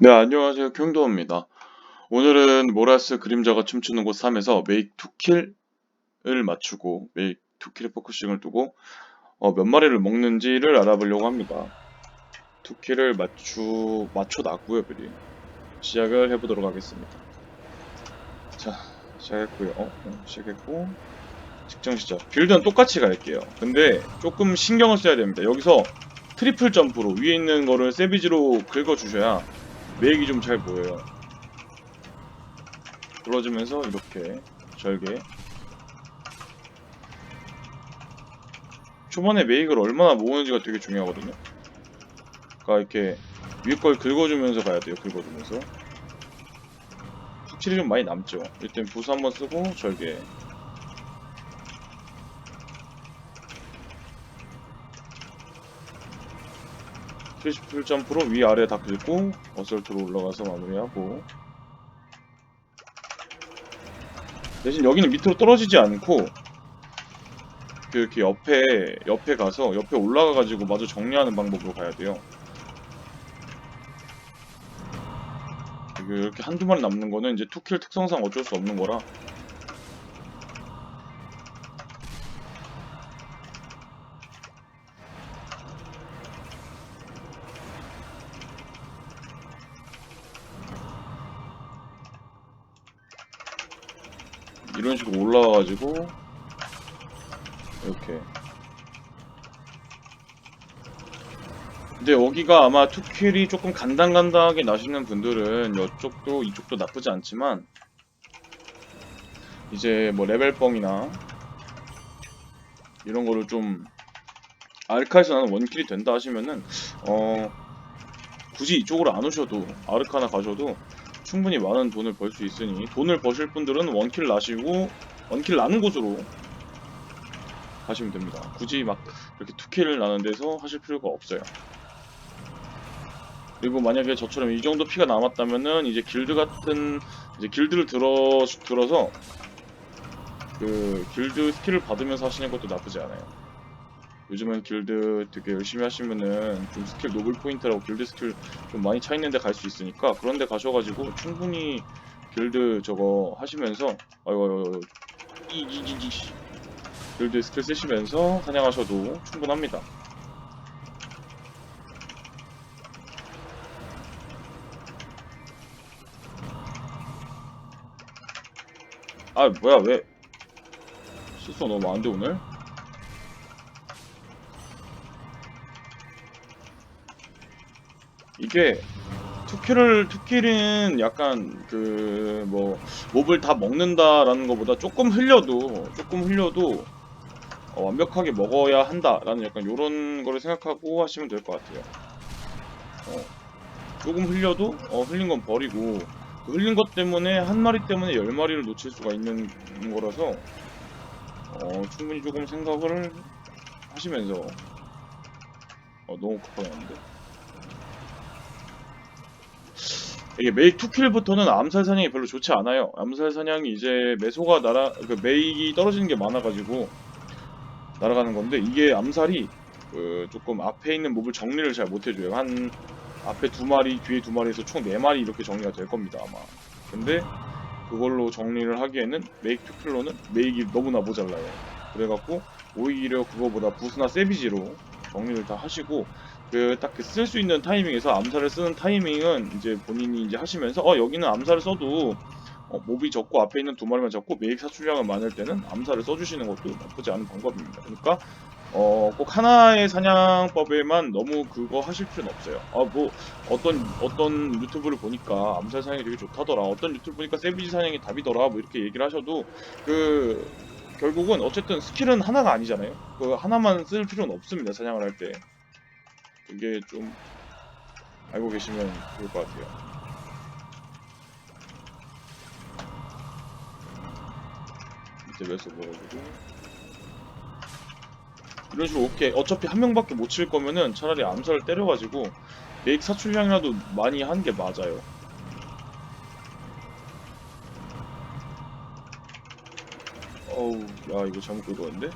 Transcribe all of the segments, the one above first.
네, 안녕하세요. 경도입니다. 오늘은 모라스 그림자가 춤추는 곳 3에서 메이크 투킬을 맞추고 메이크 투킬에 포커싱을 두고 어, 몇 마리를 먹는지를 알아보려고 합니다. 투킬을 맞추 맞춰놨고요, 미리 시작을 해보도록 하겠습니다. 자, 시작했고요. 어, 어, 시작했고 직전 시작. 빌드는 똑같이 갈게요. 근데 조금 신경을 써야 됩니다. 여기서 트리플 점프로 위에 있는 거를 세비지로 긁어주셔야 메이크이 좀 잘 보여요. 눌러주면서 이렇게 절개. 초반에 메이크를 얼마나 모으는지가 되게 중요하거든요. 그러니까 이렇게 위에 걸 긁어주면서 가야 돼요. 긁어주면서. 확실히 좀 많이 남죠. 일단 부스 한번 쓰고 절개. 트리플 점프로 위아래 다 긁고 어설트로 올라가서 마무리하고 대신 여기는 밑으로 떨어지지 않고 그 이렇게 옆에 옆에 가서 옆에 올라가 가지고 마저 정리하는 방법으로 가야 돼요. 이게 이렇게 한두 마리 남는 거는 이제 투킬 특성상 어쩔 수 없는 거라 이런 식으로 올라와가지고 이렇게. 근데 여기가 아마 투킬이 조금 간당간당하게 나시는 분들은 이쪽도 이쪽도 나쁘지 않지만 이제 뭐 레벨뻥이나 이런 거를 좀 아르카에서 나는 원킬이 된다 하시면은 어 굳이 이쪽으로 안 오셔도 아르카나 가셔도 충분히 많은 돈을 벌 수 있으니 돈을 버실 분들은 원킬 나시고 원킬 나는 곳으로 가시면 됩니다. 굳이 막 이렇게 투킬을 나는 데서 하실 필요가 없어요. 그리고 만약에 저처럼 이 정도 피가 남았다면은 이제 길드 같은 이제 길드를 들어 들어서 그 길드 스킬을 받으면서 하시는 것도 나쁘지 않아요. 요즘은 길드 되게 열심히 하시면은 좀 스킬 노블 포인트라고 길드 스킬 좀 많이 차 있는데 갈 수 있으니까 그런데 가셔가지고 충분히 길드 저거 하시면서 아이고 이이이이 길드 스킬 쓰시면서 사냥하셔도 충분합니다. 아 뭐야 왜 실수 너무 많은데 오늘? 이게 투킬을 투킬은 약간 그 뭐 몹을 다 먹는다라는 것보다 조금 흘려도 조금 흘려도 어, 완벽하게 먹어야 한다라는 약간 요런 거를 생각하고 하시면 될 것 같아요. 어, 조금 흘려도 어, 흘린 건 버리고 그 흘린 것 때문에 한 마리 때문에 열 마리를 놓칠 수가 있는 거라서 어, 충분히 조금 생각을 하시면서 어, 너무 급하게 하는데. 이게 메이크 투킬부터는 암살 사냥이 별로 좋지 않아요. 암살 사냥이 이제 매소가 날아 그 메이크이 떨어지는 게 많아가지고 날아가는 건데 이게 암살이 그 조금 앞에 있는 몹을 정리를 잘 못해줘요. 한 앞에 두 마리, 뒤에 두 마리에서 총 네 마리 이렇게 정리가 될 겁니다 아마. 근데 그걸로 정리를 하기에는 메이크 투킬로는 메이크이 너무나 모자라요. 그래갖고 오히려 그거보다 부스나 세비지로 정리를 다 하시고 그딱쓸수 있는 타이밍에서 암살을 쓰는 타이밍은 이제 본인이 이제 하시면서 어 여기는 암살을 써도 어, 몹이 적고 앞에 있는 두 마리만 적고 메이크 사출량은 많을 때는 암살을 써주시는 것도 나쁘지 않은 방법입니다. 그러니까 어, 꼭 하나의 사냥법에만 너무 그거 하실 필요는 없어요. 아, 뭐, 어떤, 어떤 유튜브를 보니까 암살 사냥이 되게 좋다더라. 어떤 유튜브 보니까 세비지 사냥이 답이더라. 뭐 이렇게 얘기를 하셔도, 그, 결국은 어쨌든 스킬은 하나가 아니잖아요. 그 하나만 쓸 필요는 없습니다. 사냥을 할 때. 그게 좀 알고 계시면 좋을 것 같아요. 밑에 매서 먹어주고 이런 식으로 오케이 어차피 한 명밖에 못 칠 거면은 차라리 암살을 때려가지고 메이크 사출량이라도 많이 한 게 맞아요. 어우 야 이거 잘못 긁었는데?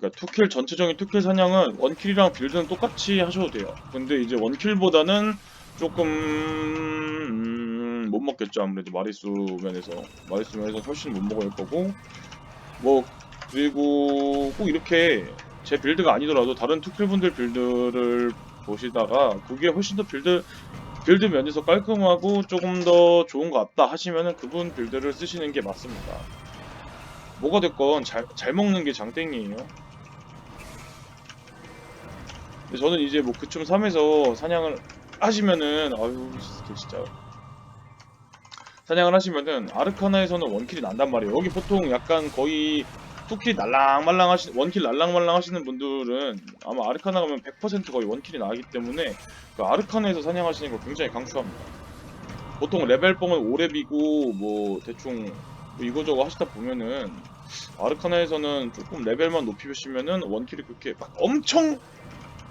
그러니까 투킬 전체적인 투킬 사냥은 원킬이랑 빌드는 똑같이 하셔도 돼요. 근데 이제 원킬보다는 조금 음, 못 먹겠죠 아무래도 마리수 면에서 마리수 면에서 훨씬 못 먹을 거고 뭐 그리고 꼭 이렇게 제 빌드가 아니더라도 다른 투킬 분들 빌드를 보시다가 그게 훨씬 더 빌드 빌드 면에서 깔끔하고 조금 더 좋은 것 같다 하시면은 그분 빌드를 쓰시는 게 맞습니다. 뭐가 됐건 잘, 잘 먹는 게 장땡이에요. 저는 이제 뭐 그춤 3에서 사냥을 하시면은 아유 진짜 사냥을 하시면은 아르카나에서는 원킬이 난단 말이에요. 여기 보통 약간 거의 투킬 날랑말랑 하시 원킬 날랑말랑 하시는 분들은 아마 아르카나 가면 100% 거의 원킬이 나기 때문에 그 아르카나에서 사냥하시는 걸 굉장히 강추합니다. 보통 레벨뽕은 5렙이고 뭐 대충 뭐 이거저거 하시다 보면은 아르카나에서는 조금 레벨만 높이시면은 원킬이 그렇게 막 엄청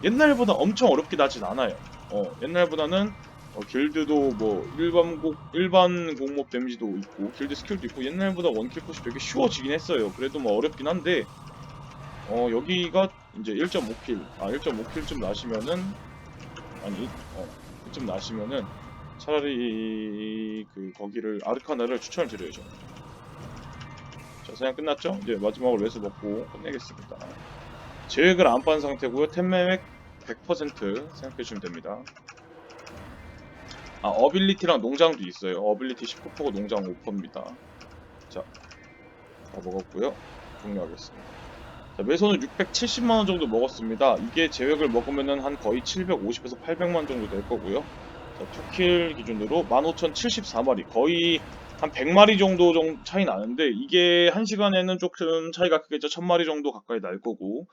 옛날보다 엄청 어렵게 나진 않아요. 어, 옛날보다는 어, 길드도 뭐 일반 곡 일반 공몹 데미지도 있고 길드 스킬도 있고 옛날보다 원킬 컷이 되게 쉬워지긴 했어요. 그래도 뭐 어렵긴 한데 어 여기가 이제 1.5킬 아 1.5킬쯤 나시면은 아니 어 그쯤 나시면은 차라리 그 거기를 아르카나를 추천을 드려요 저는. 자 사냥 끝났죠? 이제 마지막으로 레스 먹고 끝내겠습니다. 제획을 안 빤 상태고요. 템매획 100% 생각해주시면 됩니다. 아 어빌리티랑 농장도 있어요. 어빌리티 19%고 농장 5%입니다. 자, 다 먹었고요. 종료하겠습니다. 자, 매소는 670만 원 정도 먹었습니다. 이게 제획을 먹으면은 한 거의 750에서 800만 정도 될 거고요. 자, 투킬 기준으로 15,074마리, 거의 한 100마리 정도 정 차이 나는데 이게 한 시간에는 조금 차이가 크겠죠. 1000마리 정도 가까이 날 거고.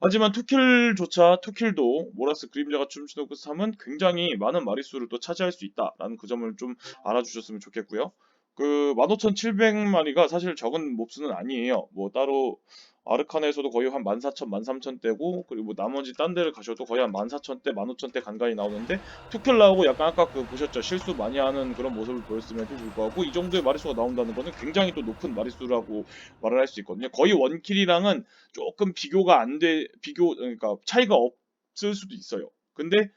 하지만 투킬조차 투킬도 모라스 그림자가 춤추는 그 삶은 굉장히 많은 마리수를 또 차지할 수 있다라는 그 점을 좀 알아주셨으면 좋겠고요. 그 15,700마리가 사실 적은 몹수는 아니에요. 뭐 따로 아르카나에서도 거의 한 14,000, 13,000대고 그리고 뭐 나머지 딴 데를 가셔도 거의 한 14,000대, 15,000대 간간히 나오는데 투킬 나오고 약간 아까 그 보셨죠 실수 많이 하는 그런 모습을 보였음에도 불구하고 이 정도의 마리수가 나온다는 거는 굉장히 또 높은 마리수라고 말을 할 수 있거든요. 거의 원킬이랑은 조금 비교가 안 돼, 비교, 그러니까 차이가 없을 수도 있어요. 근데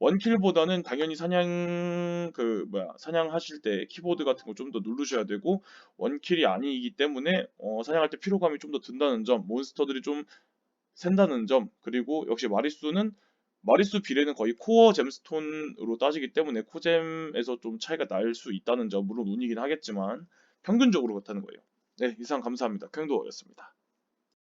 원킬보다는 당연히 사냥 그 뭐야 사냥하실 때 키보드 같은 거 좀 더 누르셔야 되고 원킬이 아니기 때문에 어, 사냥할 때 피로감이 좀 더 든다는 점, 몬스터들이 좀 샌다는 점, 그리고 역시 마리수는 마리수 비례는 거의 코어 잼스톤으로 따지기 때문에 코잼에서 좀 차이가 날 수 있다는 점, 물론 운이긴 하겠지만 평균적으로 그렇다는 거예요. 네, 이상 감사합니다. 캥도어였습니다.